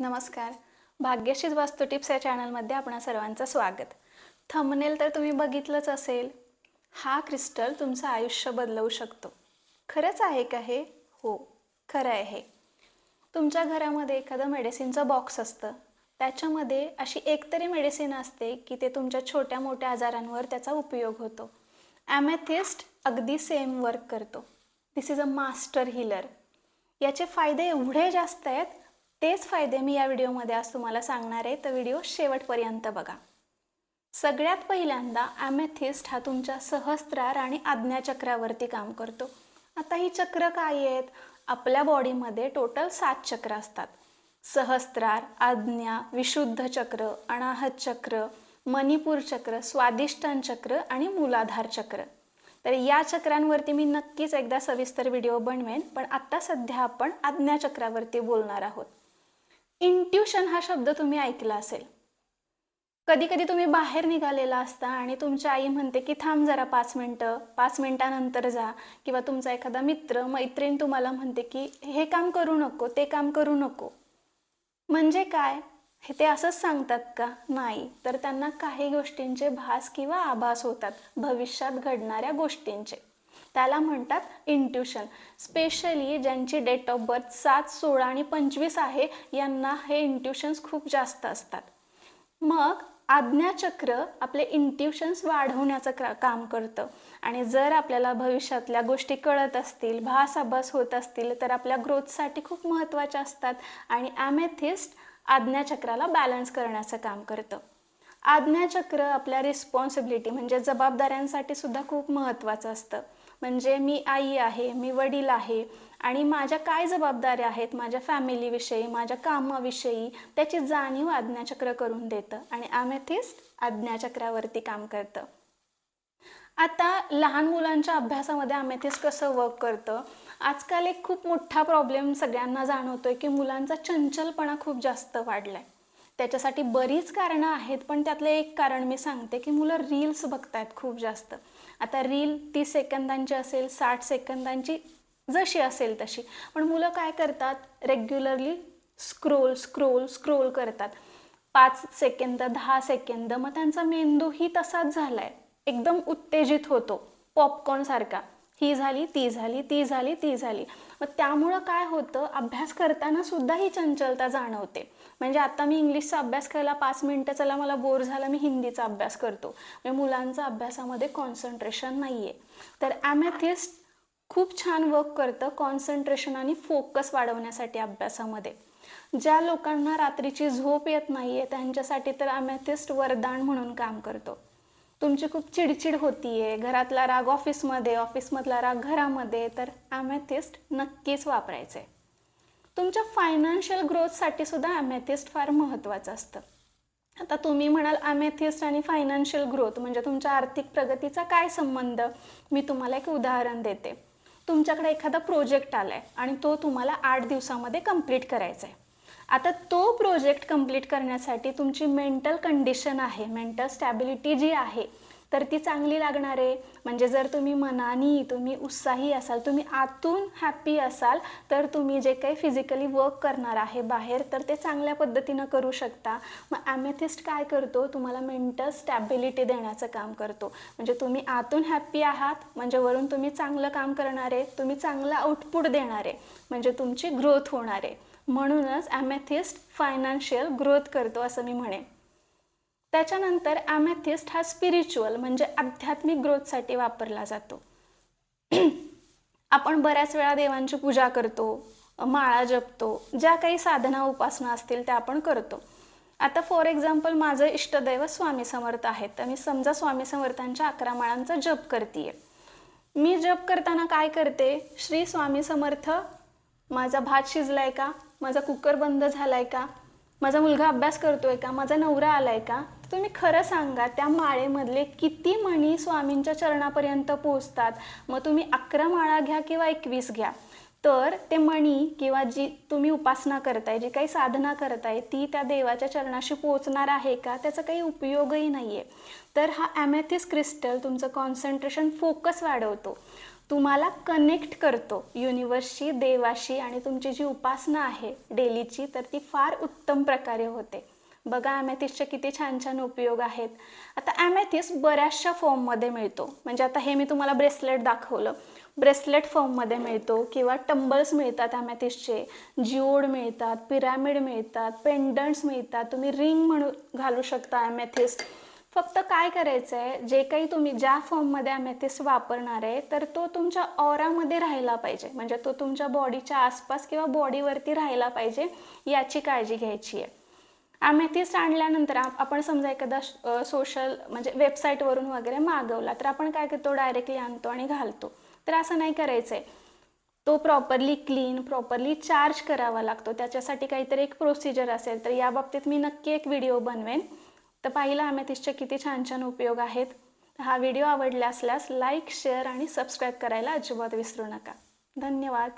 नमस्कार. भाग्यशीच वास्तू टिप्स या चॅनलमध्ये आपणा सर्वांचं स्वागत. थंबनेल तर तुम्ही बघितलंच असेल. हा क्रिस्टल तुमचं आयुष्य बदलवू शकतो. खरंच आहे का हे? हो खरं आहे तुमच्या घरामध्ये एखादं मेडिसिनचं बॉक्स असतं. त्याच्यामध्ये अशी एकतरी मेडिसिन असते की ते तुमच्या छोट्या मोठ्या आजारांवर त्याचा उपयोग होतो. ॲमेथिस्ट अगदी सेम वर्क करतो. This is a master healer याचे फायदे एवढे जास्त आहेत तेच फायदे मी या व्हिडिओमध्ये आज तुम्हाला सांगणार आहे. तर व्हिडिओ शेवटपर्यंत बघा. सगळ्यात पहिल्यांदा ॲमेथिस्ट हा तुमच्या सहस्त्रार आणि आज्ञाचक्रावरती काम करतो. आता ही चक्र काय आहेत? आपल्या बॉडीमध्ये टोटल सात चक्र असतात. सहस्त्रार आज्ञा विशुद्ध चक्र अनाहत चक्र मणिपूर चक्र स्वादिष्टान चक्र आणि मूलाधार चक्र. तर या चक्रांवरती मी नक्कीच एकदा सविस्तर व्हिडिओ बनवेन पण आत्ता सध्या आपण आज्ञाचक्रावरती बोलणार आहोत. इंट्युशन हा शब्द तुम्ही ऐकला असेल. कधी कधी तुम्ही बाहेर निघालेला असता आणि तुमची आई म्हणते की थांब जरा पाच मिनटं पाच मिनटानंतर जा. किंवा तुमचा एखादा मित्र मैत्रीण तुम्हाला म्हणते की हे काम करू नको ते काम करू नको. म्हणजे काय? हे ते असंच सांगतात का? नाही. तर त्यांना काही गोष्टींचे भास किंवा आभास होतात भविष्यात घडणाऱ्या गोष्टींचे. त्याला म्हणतात इंट्युशन स्पेशली ज्यांची डेट ऑफ बर्थ सात सोळा आणि पंचवीस आहे यांना हे इंट्युशन्स खूप जास्त असतात. मग आज्ञाचक्र आपले इंट्युशन्स वाढवण्याचं क्रा काम करतं. आणि जर आपल्याला भविष्यातल्या गोष्टी कळत असतील भास अभास होत असतील तर आपल्या ग्रोथसाठी खूप महत्त्वाच्या असतात. आणि ॲमेथिस्ट आज्ञाचक्राला बॅलन्स करण्याचं काम करतं. आज्ञाचक्र आपल्या रिस्पॉन्सिबिलिटी म्हणजे जबाबदाऱ्यांसाठी सुद्धा खूप महत्त्वाचं असतं. म्हणजे मी आई आहे मी वडील आहे आणि माझ्या काय जबाबदाऱ्या आहेत माझ्या फॅमिलीविषयी माझ्या कामाविषयी त्याची जाणीव आज्ञाचक्र करून देतं आणि ॲमेथिस्ट आज्ञाचक्रावरती काम करतं. आता लहान मुलांच्या अभ्यासामध्ये अमेथिस्ट कसं वर्क करतं? आजकाल एक खूप मोठा प्रॉब्लेम सगळ्यांना जाणवतोय की मुलांचा चंचलपणा खूप जास्त वाढलाय. त्याच्यासाठी बरीच कारणं आहेत पण त्यातलं एक कारण मी सांगते की मुलं रील्स बघतायत खूप जास्त. आता रील तीस सेकंदांची असेल साठ सेकंदांची जशी असेल तशी. पण मुलं काय करतात? रेग्युलरली स्क्रोल स्क्रोल स्क्रोल करतात. पाच सेकंद दहा सेकंद मग त्यांचा मेंदूही तसाच झाला आहे एकदम उत्तेजित होतो. पॉपकॉर्नसारखा ही झाली ती झाली ती झाली ती झाली. मग त्यामुळं काय होतं अभ्यास करताना सुद्धा ही चंचलता जाणवते. म्हणजे आता मी इंग्लिशचा अभ्यास करायला पाच मिनटं चला मला बोर झाला मी हिंदीचा अभ्यास करतो. म्हणजे मुलांचा अभ्यासामध्ये कॉन्सन्ट्रेशन नाही आहे तर ॲमॅथिस्ट खूप छान वर्क करतं कॉन्सन्ट्रेशन आणि फोकस वाढवण्यासाठी अभ्यासामध्ये. ज्या लोकांना रात्रीची झोप येत नाही आहे त्यांच्यासाठी तर ॲमॅथिस्ट वरदान म्हणून काम करतो. तुमची खूप चिडचिड होतीये घरातला राग ऑफिसमध्ये ऑफिसमधला राग घरामध्ये तर ॲमॅथिस्ट नक्कीच वापरायचे तुमच्या फायनान्शियल ग्रोथसाठी सुद्धा ॲमॅथिस्ट फार महत्त्वाचं असतं. आता तुम्ही म्हणाल ॲमेथिस्ट आणि फायनान्शियल ग्रोथ म्हणजे तुमच्या आर्थिक प्रगतीचा काय संबंध? मी तुम्हाला एक उदाहरण देते. तुमच्याकडे एखादा प्रोजेक्ट आला आहे आणि तो तुम्हाला आठ दिवसामध्ये कंप्लीट करायचा आहे आता तो प्रोजेक्ट कंप्लीट करण्यासाठी तुमची मेंटल कंडिशन आहे मेंटल स्टॅबिलिटी जी आहे तर ती चांगली लागणार आहे. म्हणजे जर तुम्ही मनानी तुम्ही उत्साही असाल तुम्ही आतून हॅप्पी असाल तर तुम्ही जे काही फिजिकली वर्क करणार आहे बाहेर तर ते चांगल्या पद्धतीनं करू शकता. मग ॲमेथिस्ट काय करतो? तुम्हाला मेंटल स्टॅबिलिटी देण्याचं काम करतो. म्हणजे तुम्ही आतून हॅप्पी आहात म्हणजे वरून तुम्ही चांगलं काम करणार आहे तुम्ही चांगलं आउटपुट देणार आहे म्हणजे तुमची ग्रोथ होणार आहे. म्हणूनच ॲमेथिस्ट फायनान्शियल ग्रोथ करतो असं मी म्हणेन. त्याच्यानंतर ॲमेथिस्ट हा स्पिरिच्युअल म्हणजे आध्यात्मिक ग्रोथसाठी वापरला जातो. आपण बऱ्याच वेळा देवांची पूजा करतो माळा जपतो ज्या काही साधना उपासना असतील त्या आपण करतो. आता फॉर एक्झाम्पल माझं इष्टदैव स्वामी समर्थ आहेत तर मी समजा स्वामी समर्थांच्या अकरा माळांचा जप करते मी जप करताना काय करते? श्री स्वामी समर्थ माझा भात शिजलाय का? माझा कुकर बंद झालाय का? माझा मुलगा अभ्यास करतोय का? माझा नवरा आलाय का? तुम्ही खरं सांगा त्या माळेमधले किती मणी स्वामींच्या चरणापर्यंत पोचतात मग तुम्ही अकरा माळा घ्या किंवा एकवीस घ्या. तर ते मणी किंवा जी तुम्ही उपासना करताय जी काही साधना करताय ती त्या देवाच्या चरणाशी पोचणार आहे का? त्याचा काही उपयोगही नाही आहे तर हा ॲमेथिस क्रिस्टल तुमचं कॉन्सन्ट्रेशन फोकस वाढवतो. तुम्हाला कनेक्ट करतो युनिवर्सशी देवाशी आणि तुमची जी उपासना आहे डेलीची तर ती फार उत्तम प्रकारे होते. बघा ॲमॅथिसचे किती छान छान उपयोग आहेत. आता ॲमॅथिस बऱ्याचशा फॉर्ममध्ये मिळतो. म्हणजे आता हे मी तुम्हाला ब्रेसलेट दाखवलं. ब्रेसलेट फॉर्ममध्ये मिळतो किंवा टंबल्स मिळतात ॲमॅथिसचे जिओड मिळतात पिरॅमिड मिळतात पेंडंट्स मिळतात. तुम्ही रिंग म्हणून घालू शकता ॲमॅथिस फक्त काय करायचं आहे जे काही तुम्ही ज्या फॉर्ममध्ये अमेथिस वापरणार आहे तर तो तुमच्या ऑरामध्ये राहायला पाहिजे. म्हणजे तो तुमच्या बॉडीच्या आसपास किंवा बॉडीवरती राहायला पाहिजे याची काळजी घ्यायची आहे. ॲमेथिस्ट आणल्यानंतर आपण समजा एखादा सोशल म्हणजे वेबसाईटवरून वगैरे मागवला तर आपण काय करतो? डायरेक्टली आणतो आणि घालतो. तर असं नाही करायचं आहे तो प्रॉपरली क्लीन प्रॉपरली चार्ज करावा लागतो. त्याच्यासाठी काहीतरी एक प्रोसिजर असेल तर या बाबतीत मी नक्की एक व्हिडिओ बनवेन. तर पाहिलं अमेथिसचे किती छान छान उपयोग आहेत. हा व्हिडिओ आवडला असल्यास लाईक शेअर आणि सबस्क्राईब करायला अजिबात विसरू नका. धन्यवाद.